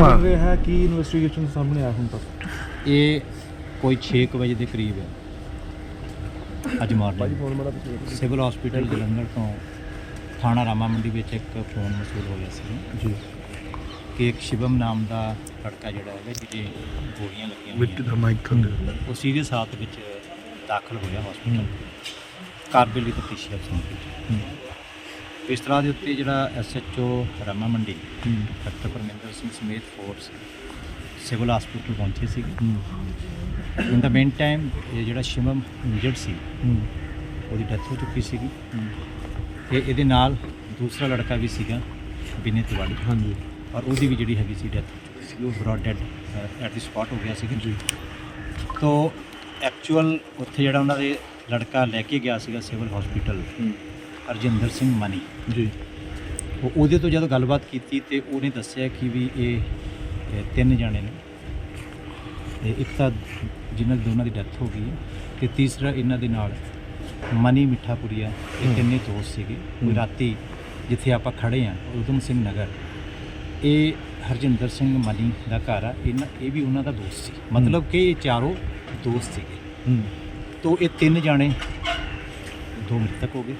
ਚੱਲ ਰਿਹਾ ਹੈ ਕੀ ਇਨਵੈਸਟੀਗੇਸ਼ਨ ਸਾਹਮਣੇ ਆਇਆ ਹੁਣ ਤੱਕ। ਇਹ ਕੋਈ 6 ਕੁ ਵਜੇ ਦੇ ਕਰੀਬ ਹੈ। ਅੱਜ ਮਾਰਨਿੰਗ ਸਿਵਲ ਹਸਪੀਟਲ ਜਲੰਧਰ ਤੋਂ ਥਾਣਾ ਰਾਮਾ ਮੰਡੀ ਵਿੱਚ ਇੱਕ ਫੋਨ ਮਸੂਲ ਹੋਇਆ ਸੀ। ਜੀ। ਕਿ ਇੱਕ ਸ਼ਿਵਮ ਨਾਮ ਦਾ ਲੜਕਾ ਜਿਹੜਾ ਹੈਗਾ ਜਿਹਦੇ ਗੋਲੀਆਂ ਲੱਗੀਆਂ ਮਿੱਟੀ ਹੋਈਆਂ ਦਾ ਮਾਈਕ ਥੱਲੇ ਉਹ ਸੀਰੀਅਸ ਹਾਲਤ ਵਿੱਚ ਦਾਖਲ ਹੋਇਆ ਹਸਪੀਟਲ ਕਾਰਬੇਲੀ ਤਫਤੀਸ਼ੀ ਅਫਸਰ ਤਰ੍ਹਾਂ ਦੇ ਉੱਤੇ ਜਿਹੜਾ ਐਸਐਚਓ ਰਾਮਾ ਮੰਡੀ ਡਾਕਟਰ ਪਰਮਿੰਦਰ ਸਿੰਘ ਸਮੇਤ ਫੋਰਸ ਸਿਵਲ ਹਸਪੀਟਲ ਪਹੁੰਚੇ ਸੀਗੇ। ਇਨ ਦਾ ਮੇਨ ਟਾਈਮ ਇਹ ਜਿਹੜਾ ਸ਼ਿਵਮ ਇੰਜਰਡ ਸੀ ਉਹਦੀ ਡੈਥ ਹੋ ਚੁੱਕੀ ਸੀਗੀ। ਤੇ ਇਹਦੇ ਨਾਲ ਦੂਸਰਾ ਲੜਕਾ ਵੀ ਸੀਗਾ ਬਿਨੇ ਤਿਵਾੜੀ। ਹਾਂਜੀ। ਔਰ ਉਹਦੀ ਵੀ ਜਿਹੜੀ ਹੈਗੀ ਸੀ ਡੈਥ ਸੀ ਉਹ brought dead at the spot ਹੋ ਗਿਆ ਸੀਗਾ। ਜੀ। ਤੋ ਐਕਚੁਅਲ ਉੱਥੇ ਜਿਹੜਾ ਉਹਨਾਂ ਦੇ ਲੜਕਾ ਲੈ ਕੇ ਗਿਆ ਸੀਗਾ ਸਿਵਲ ਹਸਪੀਟਲ ਹਰਜਿੰਦਰ ਸਿੰਘ ਮਨੀ। ਜੀ। ਉਹ ਉਹਦੇ ਤੋਂ ਜਦੋਂ ਗੱਲਬਾਤ ਕੀਤੀ ਤੇ ਉਹਨੇ ਦੱਸਿਆ ਕਿ ਵੀ ਇਹ ਤਿੰਨ ਜਾਣੇ ਨੇ। ਤੇ ਇੱਕ ਤਾਂ ਜਿਨ੍ਹਾਂ ਦੋਨਾਂ ਦੀ ਡੈਥ ਹੋ ਗਈ ਹੈ ਤੇ ਤੀਸਰਾ ਇਹਨਾਂ ਦੇ ਨਾਲ ਮਨੀ ਮਿੱਠਾਪੁਰੀਆ ਇਹ ਤਿੰਨੇ ਦੋਸਤ ਸੀਗੇ। ਕੋਈ ਰਾਤੀ ਜਿੱਥੇ ਆਪਾਂ ਖੜੇ ਆ ਉਦਮ ਸਿੰਘ ਨਗਰ। ਇਹ ਹਰਜਿੰਦਰ ਸਿੰਘ ਮਨੀ ਦਾ ਘਰ ਆ। ਇਹਨਾਂ ਇਹ ਵੀ ਉਹਨਾਂ ਦਾ ਦੋਸਤ ਸੀ। ਮਤਲਬ ਕਿ ਇਹ ਚਾਰੋਂ ਦੋਸਤ ਸੀਗੇ। ਹੂੰ। ਤੋ ਇਹ ਤਿੰਨ ਜਾਣੇ ਦੋ ਮ੍ਰਿਤਕ ਹੋ ਗਏ।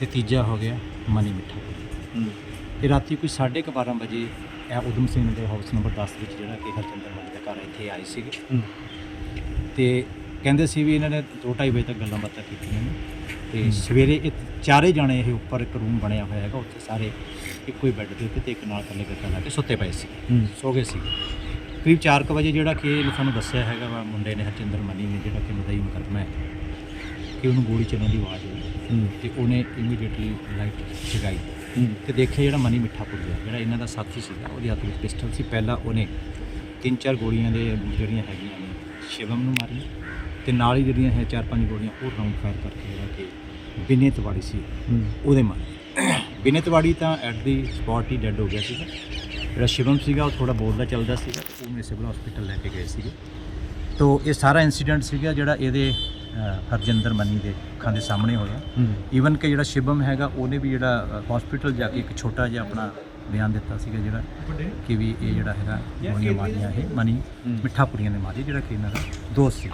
ਤੇ ਤੀਜਾ ਹੋ ਗਿਆ ਮਨੀ ਮਿੱਠਾਪੁਰੀਆ ਹੂੰ। ਤੇ ਰਾਤੀ ਕੋਈ 12:30 ਵਜੇ ਇਹ ਉਦਮ ਸਿੰਘ ਦੇ ਹਾਊਸ ਨੰਬਰ 10 ਵਿੱਚ ਜਿਹੜਾ ਕਿ ਹਰਚੰਦਰ ਮੱਲ ਦਾ ਘਰ ਇੱਥੇ ਆਏ ਸੀਗੇ। ਤੇ ਕਹਿੰਦੇ ਸੀ ਵੀ ਇਹਨਾਂ ਨੇ 2:30 ਵਜੇ ਤੱਕ ਗੱਲਾਂ ਬਾਤਾਂ ਕੀਤੀਆਂ ਨੇ। ਤੇ ਸਵੇਰੇ ਇਹ ਚਾਰੇ ਜਾਣੇ ਇਹ ਉੱਪਰ ਇੱਕ ਰੂਮ ਬਣਿਆ ਹੋਇਆ ਹੈਗਾ ਉੱਥੇ ਸਾਰੇ ਇੱਕੋ ਹੀ ਬੈੱਡ ਦੇ ਉੱਤੇ ਤੇ ਇੱਕ ਨਾਲ ਇਕੱਲੇ ਗੱਲਾਂ ਲਾ ਕੇ ਸੁੱਤੇ ਪਏ ਸੀ ਸੋ ਗਏ ਸੀ ਕਰੀਬ 4:00 ਵਜੇ ਜਿਹੜਾ ਕਿ ਇਹਨੇ ਸਾਨੂੰ ਦੱਸਿਆ ਹੈਗਾ ਵਾ ਮੁੰਡੇ ਨੇ ਹਰਚੰਦਰ ਮਨੀ ਨੇ ਜਿਹੜਾ ਕਿ ਮਦਈ ਮੁਕੱਦਮਾ ਹੈ ਕਿ ਉਹਨੂੰ ਗੋਲੀ ਚੱਲਣ ਦੀ ਆਵਾਜ਼ ਤੇ ਉਹਨੇ ਇਮੀਡੀਏਟਲੀ ਲਾਈਟ ਜਗਾਈ। ਤੇ ਦੇਖਿਆ ਜਿਹੜਾ ਮਨੀ ਮਿੱਠਾ ਪੁੱਜਿਆ ਜਿਹੜਾ ਇਹਨਾਂ ਦਾ ਸਾਥੀ ਸੀਗਾ ਉਹਦੇ ਹੱਥ ਵਿੱਚ ਪਿਸਟਲ ਸੀ। ਪਹਿਲਾਂ ਉਹਨੇ ਤਿੰਨ ਚਾਰ ਗੋਲੀਆਂ ਦੇ ਜਿਹੜੀਆਂ ਹੈਗੀਆਂ ਨੇ ਸ਼ਿਵਮ ਨੂੰ ਮਾਰੀਆਂ ਤੇ ਨਾਲ ਹੀ ਜਿਹੜੀਆਂ ਹੈ ਚਾਰ ਪੰਜ ਗੋਲੀਆਂ ਹੋਰ ਰਾਉਂਡ ਫਾਇਰ ਕਰਕੇ ਜਿਹੜਾ ਕਿ ਬਿਨੇ ਤਵਾੜੀ ਸੀ ਉਹਦੇ ਮਾਰੇ। ਬਿਨੇ ਤਵਾੜੀ ਤਾਂ ਐਟ ਦੀ ਸਪੌਟ ਹੀ ਡੈੱਡ ਹੋ ਗਿਆ ਸੀਗਾ। ਜਿਹੜਾ ਸ਼ਿਵਮ ਸੀਗਾ ਉਹ ਥੋੜਾ ਬੋਲਦਾ ਚੱਲਦਾ ਸੀਗਾ ਤੇ ਉਹਨੇ ਸਿਵਲ ਹਸਪੀਟਲ ਲੈ ਕੇ ਗਏ ਸੀਗੇ। ਤੋ ਇਹ ਸਾਰਾ ਇਨਸੀਡੈਂਟ ਸੀਗਾ ਜਿਹੜਾ ਇਹਦੇ ਹਰਜਿੰਦਰ ਮਨੀ ਦੇ ਅੱਖਾਂ ਦੇ ਸਾਹਮਣੇ ਹੋਇਆ। ਈਵਨ ਕਿ ਜਿਹੜਾ ਸ਼ਿਵਮ ਹੈਗਾ ਉਹਨੇ ਵੀ ਜਿਹੜਾ ਹਸਪੀਟਲ ਜਾ ਕੇ ਇੱਕ ਛੋਟਾ ਜਿਹਾ ਆਪਣਾ ਬਿਆਨ ਦਿੱਤਾ ਸੀਗਾ ਜਿਹੜਾ ਕਿ ਵੀ ਇਹ ਜਿਹੜਾ ਹੈਗਾ ਗੋਲੀਆਂ ਮਾਰੀਆਂ ਇਹ ਮਨੀ ਮਿੱਠਾਪੁਰੀਆਂ ਨੇ ਮਾਰੀ ਜਿਹੜਾ ਕਿ ਇਹਨਾਂ ਦਾ ਦੋਸਤ ਸੀ।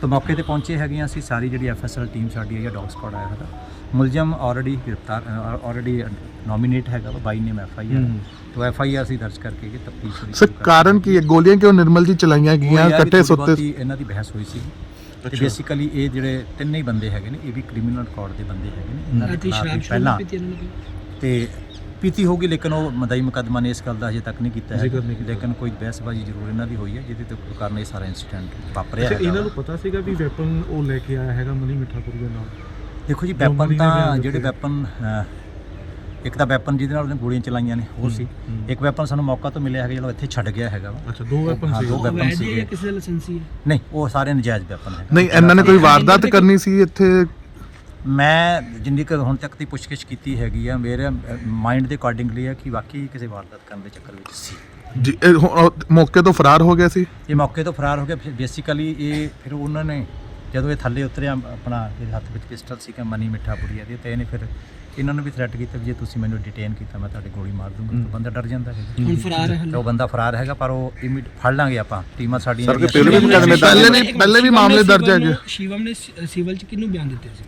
ਤਾਂ ਮੌਕੇ ਤੇ ਪਹੁੰਚੇ ਹੈਗੀਆਂ ਅਸੀਂ ਸਾਰੀ ਜਿਹੜੀ ਐਫਐਸਐਲ ਟੀਮ ਸਾਡੀ ਹੈ ਡੌਗ ਸਕਾਡ ਆਇਆ ਹੈਗਾ ਮੁਲਜ਼ਮ ਆਲਰੇਡੀ ਗ੍ਰਿਫਤਾਰ ਆਲਰੇਡੀ ਨੋਮੀਨੇਟ ਹੈਗਾ ਵਾ ਬਾਈ ਨੇਮ ਐਫ ਆਈ ਆਰ ਹੂੰ। ਤੋਂ ਐਫ ਆਈ ਆਰ ਸੀ ਦਰਜ ਕਰਕੇ ਇਹ ਤਫਤੀਸ਼ ਸਰ ਕਾਰਨ ਕੀ ਹੈ? ਗੋਲੀਆਂ ਕਿਉਂ ਨਿਰਮਲ ਜੀ ਚਲਾਈਆਂ ਗਈਆਂ? ਇਕੱਠੇ ਸੁੱਤੇ। ਇਹਨਾਂ ਦੀ ਬਹਿਸ ਹੋਈ ਸੀ। ਤੇ ਅੱਛਾ। ਬੇਸਿਕਲੀ ਇਹ ਜਿਹੜੇ ਤਿੰਨੇ ਹੀ ਬੰਦੇ ਹੈਗੇ ਨੇ ਇਹ ਵੀ ਕ੍ਰਿਮੀਨਲ ਰਿਕਾਰਡ ਦੇ ਬੰਦੇ ਹੈਗੇ ਨੇ ਇਹਨਾਂ ਦੇ ਖਿਲਾਫ ਪਹਿਲਾਂ ਪੀਤੀ ਇਹਨਾਂ ਨੇ ਕੋਈ? ਤੇ ਪੀਤੀ ਹੋਗੀ ਲੇਕਿਨ ਉਹ ਮਦਈ ਮੁਕੱਦਮਾ ਨੇ ਇਸ ਗੱਲ ਦਾ ਹਜੇ ਤੱਕ ਨਹੀਂ ਕੀਤਾ ਹੈ। ਲੇਕਿਨ ਕੋਈ ਬਹਿਸਬਾਜ਼ੀ ਜ਼ਰੂਰ ਇਹਨਾਂ ਦੀ ਹੋਈ ਹੈ ਜਿਹਦੇ ਤੇ ਕਾਰਨ ਇਹ ਸਾਰਾ ਇਨਸੀਡੈਂਟ ਵਾਪਰਿਆ ਹੈਗਾ ਇਹਨਾਂ। ਨੂੰ ਪਤਾ ਸੀਗਾ ਵੀ ਵੈਪਨ ਉਹ ਲੈ ਕੇ ਆਇਆ ਹੈਗਾ ਮਨੀ ਮਿੱਠਾਪੁਰ ਦੇ ਨਾਲ ਦੇਖੋ ਜੀ ਵੈਪਨ ਤਾਂ ਜਿਹੜੇ। ਵੈਪਨ ਇੱਕ ਤਾਂ ਵੈਪਨ ਜਿਹਦੇ ਨਾਲ ਉਹਨੇ ਗੋਲੀਆਂ ਚਲਾਈਆਂ ਨੇ ਹੋਰ ਸੀ। ਹੂੰ। ਇੱਕ ਵੈਪਨ ਸਾਨੂੰ ਮੌਕਾ ਤੋਂ ਮਿਲਿਆ ਹੈਗਾ ਜਿਹੜਾ ਇੱਥੇ ਛੱਡ ਗਿਆ ਹੈਗਾ ਵਾ। ਅੱਛਾ ਦੋ ਵੈਪਨ ਹਾਂ, ਸੀ। ਦੋ ਹੈ ਸੀਗੇ। ਜਾਂ ਕਿਸੇ ਲਾਇਸੈਂਸੀ ਹੈ ਨਹੀਂ ਉਹ ਸਾਰੇ ਨਜਾਇਜ਼ ਵੈਪਨ ਹੈਗਾ। ਨਹੀਂ ਇਹਨਾਂ ਨੇ ਕੋਈ ਵਾਰਦਾਤ ਕਰਨੀ ਸੀ ਇੱਥੇ? ਮੈਂ ਜਿੰਨੀ ਕੁ ਹੁਣ ਤੱਕ ਦੀ ਪੁੱਛਗਿੱਛ ਕੀਤੀ ਹੈਗੀ ਆ ਮੇਰੇ ਮਾਈਂਡ ਦੇ ਅਕੋਰਡਿੰਗਲੀ ਆ ਕਿ ਵਾਕਈ ਕਿਸੇ ਵਾਰਦਾਤ ਕਰਨ ਦੇ ਚੱਕਰ ਵਿੱਚ ਸੀ। ਜੀ ਇਹ ਹੁਣ ਉਹ ਮੌਕੇ ਤੋਂ ਫਰਾਰ ਹੋ ਗਿਆ ਸੀ? ਇਹ ਮੌਕੇ ਤੋਂ ਫਰਾਰ ਹੋ ਗਿਆ ਬੇਸਿਕਲੀ ਇਹ ਫਿਰ ਉਹਨਾਂ ਨੇ ਜਦੋਂ ਇਹ ਥੱਲੇ ਉਤਰਿਆ ਆਪਣਾ ਇਹਦੇ ਹੱਥ ਵਿੱਚ ਪਿਸਟਲ ਸੀਗਾ ਮਨੀ ਮਿੱਠਾਪੁਰੀਆ ਦੀ ਤੇ ਇਹਨੇ ਫਿਰ ਇਹਨਾਂ ਨੂੰ ਵੀ ਥ੍ਰੈਟ ਕੀਤਾ ਵੀ ਜੇ ਤੁਸੀਂ ਮੈਨੂੰ ਡਿਟੇਨ ਕੀਤਾ ਮੈਂ ਤੁਹਾਡੇ ਗੋਲੀ ਮਾਰ ਦੂੰਗਾ। ਤਾਂ ਬੰਦਾ ਡਰ ਜਾਂਦਾ ਹੈ ਹੁਣ ਫਰਾਰ ਹੈ। ਤੇ ਉਹ ਬੰਦਾ ਫਰਾਰ ਹੈਗਾ ਪਰ ਉਹ ਇਮੀਡ ਫੜ ਲਾਂਗੇ ਆਪਾਂ। ਟੀਮਾਂ ਸਾਡੀਆਂ ਸਰ, ਪਹਿਲੇ ਵੀ ਮੁਕੱਦਮੇ ਪਹਿਲੇ ਵੀ ਪਹਿਲੇ ਵੀ ਮਾਮਲੇ ਦਰਜ ਹੈਗੇ? ਸ਼ਿਵਮ ਨੇ ਸਿਵਲ ਚ ਕਿਹਨੂੰ ਬਿਆਨ ਦਿੱਤੇ ਸੀ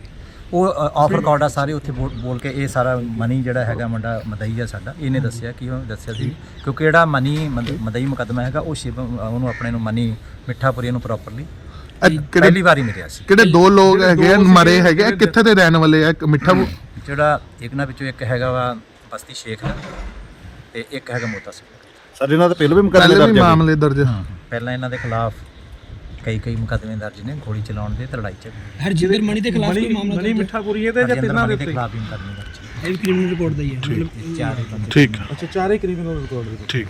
ਉਹ ਆਫ ਰਿਕਾਰਡ ਆ ਸਾਰੇ ਉੱਥੇ ਬੋਲ ਬੋਲ ਕੇ ਇਹ ਸਾਰਾ ਮਨੀ ਜਿਹੜਾ ਹੈਗਾ ਮੁੰਡਾ ਮਦਈ ਆ ਸਾਡਾ ਇਹਨੇ ਦੱਸਿਆ ਕਿ ਉਹ ਦੱਸਿਆ ਸੀ। ਕਿਉਂਕਿ ਜਿਹੜਾ ਮਨੀ ਮਦ- ਮਦਈ ਮੁਕੱਦਮਾ ਹੈਗਾ ਉਹ ਸ਼ਿਵ ਉਹਨੂੰ ਆਪਣੇ ਨੂੰ ਮਨੀ ਮਿੱਠਾਪੁਰੀ ਨੂੰ ਪ੍ਰੋਪਰਲੀ ਇਹ ਕਿਹੜੇ ਪਹਿਲੀ ਵਾਰੀ ਮਿਲਿਆ ਸੀ। ਕਿਹੜੇ ਦੋ ਲੋਕ ਹੈਗੇ ਆ, ਮਰੇ ਹੈਗੇ ਆ, ਕਿੱਥੇ ਦੇ ਰਹਿਣ ਵਾਲੇ ਆ? ਇੱਕ ਮਿੱਠਾ ਜਿਹੜਾ ਇੱਕ ਨਾ ਵਿੱਚੋਂ ਇੱਕ ਹੈਗਾ ਵਾ ਬਸਤੀ ਸ਼ੇਖ ਹੈ ਤੇ ਇੱਕ ਹੈਗਾ ਮੋਤਾ ਸਿੰਘ। ਸਰ ਇਹਨਾਂ ਦਾ ਪਹਿਲਾਂ ਵੀ ਮੁਕੱਦਮੇ ਪਹਿਲੇ ਦਰਜ ਹੈ ਮਾਮਲੇ ਦਰਜ ਪਹਿਲਾਂ ਇਹਨਾਂ ਦੇ ਖਿਲਾਫ ਕਈ ਕਈ ਮੁਕੱਦਮੇ ਦਰਜ ਨੇ ਗੋਲੀ ਚਲਾਉਣ ਦੇ ਤੇ ਲੜਾਈ ਚ ਹਰਜਿੰਦਰ ਮਣੀ ਦੇ ਖਿਲਾਫ ਕੋਈ ਮਾਮਲਾ ਦਰਜ ਹੈ? ਮਿੱਠਾਪੁਰੀ ਦੇ ਜਾਂ ਤਿੰਨਾਂ ਦੇ ਦੇ ਉੱਤੇ ਖਿਲਾਫ ਵੀ ਮੁਕੱਦਮੇ ਦਰਜ ਨੇ। ਇਹ ਵੀ ਕ੍ਰਿਮੀਨਲ ਰਿਕਾਰਡ ਦਾ ਹੀ ਹੈ ਮਤਲਬ ਚਾਰ ਹੀ ਬੰਦੇ। ਠੀਕ ਅੱਛਾ ਚਾਰੇ ਕ੍ਰਿਮੀਨਲ ਰਿਕਾਰਡ ਦੇ ਠੀਕ